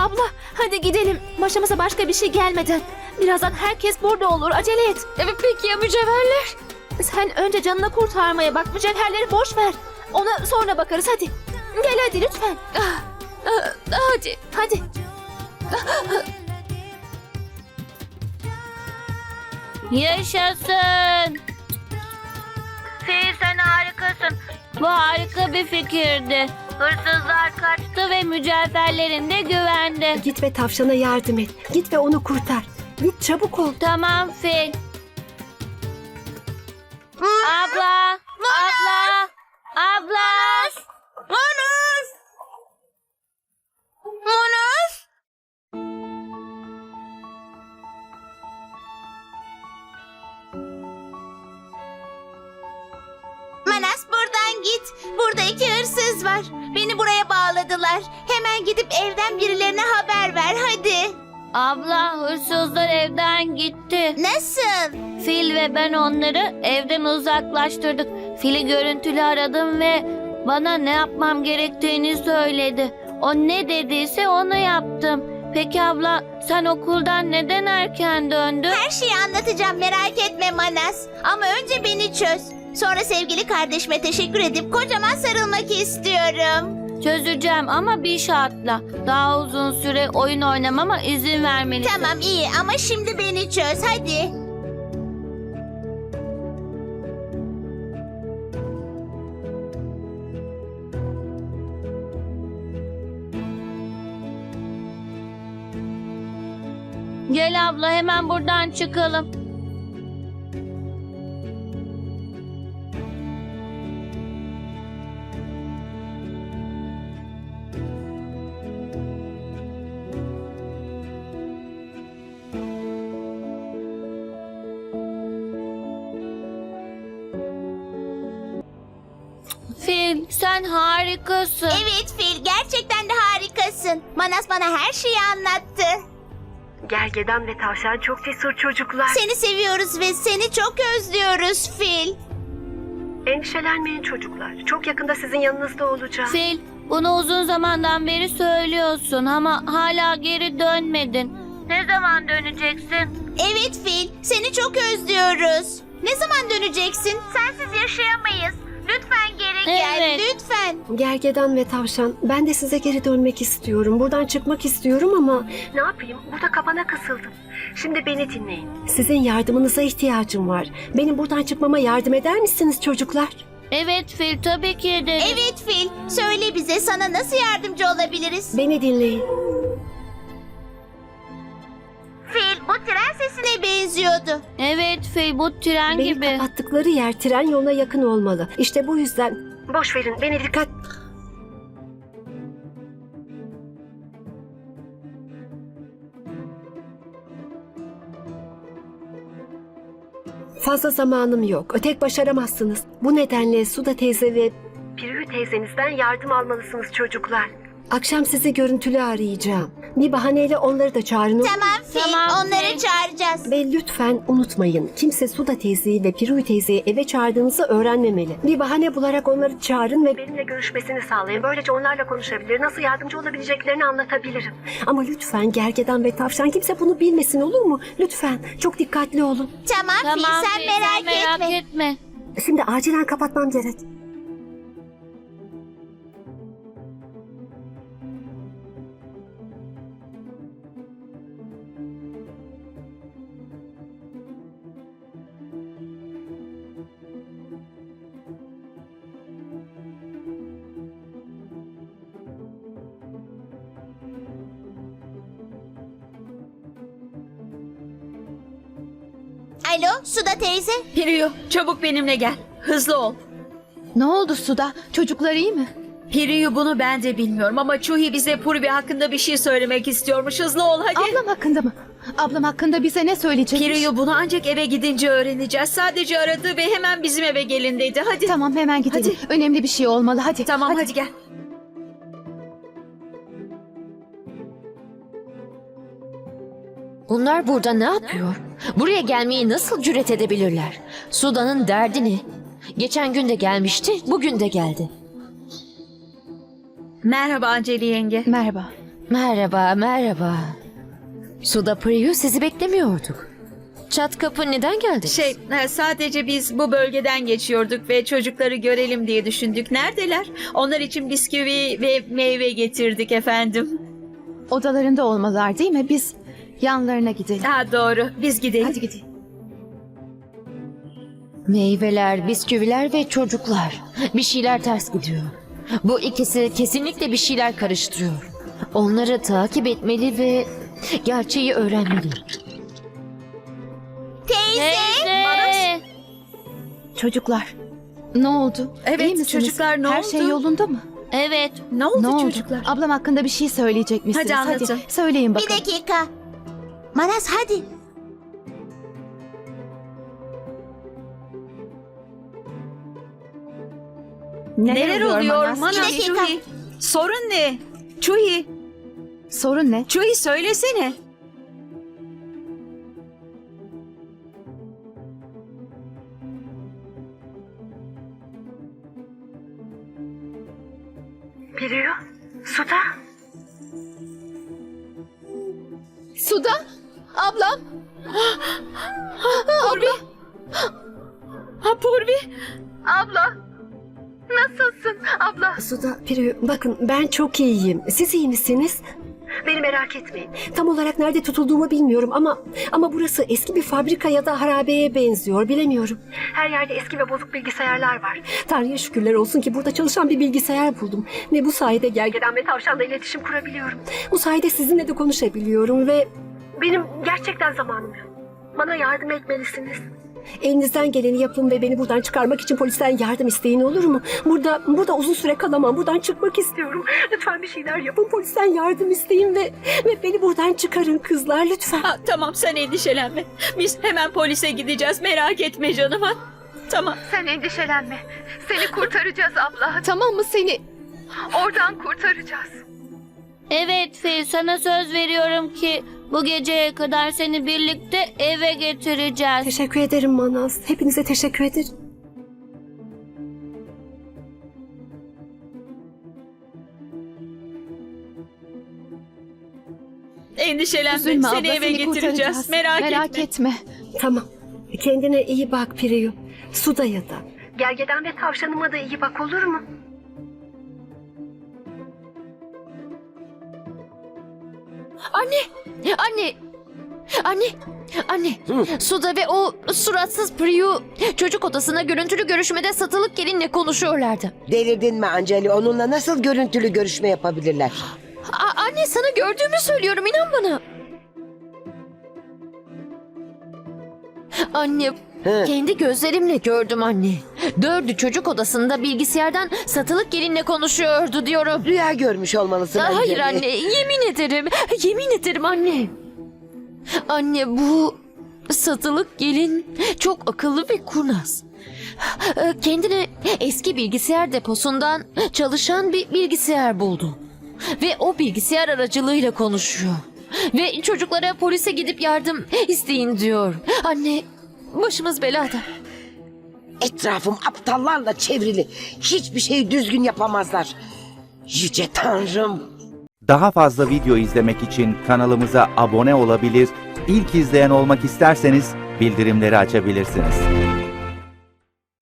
Abla hadi gidelim. Başımıza başka bir şey gelmeden. Birazdan herkes burada olur. Acele et. Evet peki ya mücevherler? Sen önce canını kurtarmaya bak. Mücevherleri boş ver. Ona sonra bakarız hadi. Gel hadi lütfen. Ah, ah, hadi. Hadi. Yaşasın. Fil sen harikasın. Bu harika bir fikirdi. Hırsızlar kaçtı ve mücevherlerin de güvende. Git ve tavşana yardım et. Git ve onu kurtar. Git çabuk ol. Tamam Fil. Abla, abla, abla. Manus! Manus! Git. Burada iki hırsız var. Beni buraya bağladılar. Hemen gidip evden birilerine haber ver hadi. Abla hırsızlar evden gitti. Nasıl? Fil ve ben onları evden uzaklaştırdık. Fil'i görüntülü aradım ve bana ne yapmam gerektiğini söyledi. O ne dediyse onu yaptım. Peki abla sen okuldan neden erken döndün? Her şeyi anlatacağım merak etme Manas. Ama önce beni çöz. Sonra sevgili kardeşime teşekkür edip kocaman sarılmak istiyorum. Çözeceğim ama bir şartla. Daha uzun süre oyun oynamama izin vermelisin. Tamam iyi ama şimdi beni çöz hadi. Gel abla hemen buradan çıkalım. Fil sen harikasın. Evet Fil gerçekten de harikasın. Manas bana her şeyi anlattı. Gergedan ve tavşan çok cesur çocuklar. Seni seviyoruz ve seni çok özlüyoruz Fil. Endişelenmeyin çocuklar. Çok yakında sizin yanınızda olacağım. Fil, bunu uzun zamandan beri söylüyorsun ama hala geri dönmedin. Ne zaman döneceksin? Evet Fil seni çok özlüyoruz. Ne zaman döneceksin? Sensiz yaşayamayız. Lütfen geri gel Evet. lütfen. Gergedan ve tavşan, ben de size geri dönmek istiyorum. Buradan çıkmak istiyorum ama... Ne yapayım? Burada kapana kısıldım. Şimdi beni dinleyin. Sizin yardımınıza ihtiyacım var. Benim buradan çıkmama yardım eder misiniz çocuklar? Evet Fil, tabii ki ederim. Evet Fil söyle bize sana nasıl yardımcı olabiliriz? Beni dinleyin. Tren sesine benziyordu. Evet bu tren Beni gibi. kapattıkları yer tren yoluna yakın olmalı. İşte bu yüzden... Boş verin, beni dikkat... Fazla zamanım yok. Tek başaramazsınız. Bu nedenle Suda teyze ve... Pirühü teyzenizden yardım almalısınız çocuklar. Akşam sizi görüntülü arayacağım. Bir bahaneyle onları da çağırın. Tamam Fil Tamam, onları Fil. çağıracağız. Ve lütfen unutmayın. Kimse Suda teyzeyi ve Piruy teyzeyi eve çağırdığınızı öğrenmemeli. Bir bahane bularak onları çağırın ve benimle görüşmesini sağlayın. Böylece onlarla konuşabilir, nasıl yardımcı olabileceklerini anlatabilirim. Ama lütfen gergedan ve tavşan kimse bunu bilmesin olur mu? Lütfen çok dikkatli olun. Tamam, Tamam Fil sen Fil, merak, merak etme. etme. Şimdi acilen kapatmam gerek. Alo Suda teyze. Piriyu çabuk benimle gel. Hızlı ol. Ne oldu Suda? Çocuklar iyi mi? Piriyu bunu ben de bilmiyorum ama Chuhi bize Purvi hakkında bir şey söylemek istiyormuş. Hızlı ol hadi. Ablam hakkında mı? Ablam hakkında bize ne söyleyecek? Piriyu bunu ancak eve gidince öğreneceğiz. Sadece aradı ve hemen bizim eve gelin dedi. Hadi. Tamam hemen gidelim. Önemli bir şey olmalı hadi. Tamam hadi, gel. Bunlar burada ne yapıyor? Buraya gelmeyi nasıl cüret edebilirler? Suda'nın derdi ne? Geçen gün de gelmişti, bugün de geldi. Merhaba Anceli yenge. Merhaba. Merhaba, merhaba. Suda Priyu sizi beklemiyorduk. Çat kapı neden geldi? Şey, e, sadece biz bu bölgeden geçiyorduk ve çocukları görelim diye düşündük. Neredeler? Onlar için bisküvi ve meyve getirdik efendim. Odalarında olmalılar değil mi? Biz yanlarına gidelim. Ha doğru. Biz gidelim. Hadi gidelim. Meyveler, bisküviler ve çocuklar. Bir şeyler ters gidiyor. Bu ikisi kesinlikle bir şeyler karıştırıyor. Onları takip etmeli ve gerçeği öğrenmeli. Teyze! Çocuklar. Ne oldu? Evet, İyi misiniz? çocuklar, ne Her oldu? şey yolunda mı? Evet. Ne oldu ne oldu? çocuklar? Ablam hakkında bir şey söyleyecek misiniz? Hadi anlatın. söyleyin Bir bakalım. dakika. Manas hadi. Neler, oluyor? Manas? Manas, Bir dakika. Çuhi. Sorun ne? Çuhi, Sorun ne? Çuhi söylesene. Piriyor. Suda. Ablam? Purvi. Ha Purvi. Abla. Nasılsın abla? Suda, Piriyor. Bakın ben çok iyiyim. Siz iyi misiniz? Beni merak etmeyin. Tam olarak nerede tutulduğumu bilmiyorum ama ama burası eski bir fabrika ya da harabeye benziyor. Bilemiyorum. Her yerde eski ve bozuk bilgisayarlar var. Tanrı'ya şükürler olsun ki burada çalışan bir bilgisayar buldum. Ve bu sayede gergedan ve tavşanla iletişim kurabiliyorum. Bu sayede sizinle de konuşabiliyorum ve benim gerçekten zamanım yok. Bana yardım etmelisiniz. Elinizden geleni yapın ve beni buradan çıkarmak için polisten yardım isteyin olur mu? Burada burada uzun süre kalamam. Buradan çıkmak istiyorum. Lütfen bir şeyler yapın. Polisten yardım isteyin ve ve beni buradan çıkarın kızlar lütfen. Ha, tamam sen endişelenme. Biz hemen polise gideceğiz. Merak etme canım ha. Tamam. Sen endişelenme. Seni kurtaracağız abla. Tamam mı seni? Oradan kurtaracağız. Evet Fil sana söz veriyorum ki bu geceye kadar seni birlikte eve getireceğiz. Teşekkür ederim Manaz. Hepinize teşekkür ederim. Endişelenme. Üzülme seni abla eve seni getireceğiz. kurtaracağız. Merak, Merak etme. etme. Tamam. Kendine iyi bak Priyu. Suda ya da. Gergedan ve tavşanıma da iyi bak olur mu? Anne! Anne! Anne! Anne! Suda ve o suratsız Priyu çocuk odasına görüntülü görüşmede satılık gelinle konuşuyorlardı. Delirdin mi Anceli? Onunla nasıl görüntülü görüşme yapabilirler? A- anne sana gördüğümü söylüyorum inan bana. Anne Hı. kendi gözlerimle gördüm anne. Dördü çocuk odasında bilgisayardan satılık gelinle konuşuyordu diyorum. Rüya görmüş olmalısın Hayır Anceli. anne yemin ederim. Yemin ederim anne. Anne bu satılık gelin çok akıllı ve kurnaz. Ee, Kendine eski bilgisayar deposundan çalışan bir bilgisayar buldu. Ve o bilgisayar aracılığıyla konuşuyor. Ve çocuklara polise gidip yardım isteyin diyor. Anne başımız belada. Etrafım aptallarla çevrili. Hiçbir şeyi düzgün yapamazlar. Yüce Tanrım. Daha fazla video izlemek için kanalımıza abone olabilir, ilk izleyen olmak isterseniz bildirimleri açabilirsiniz.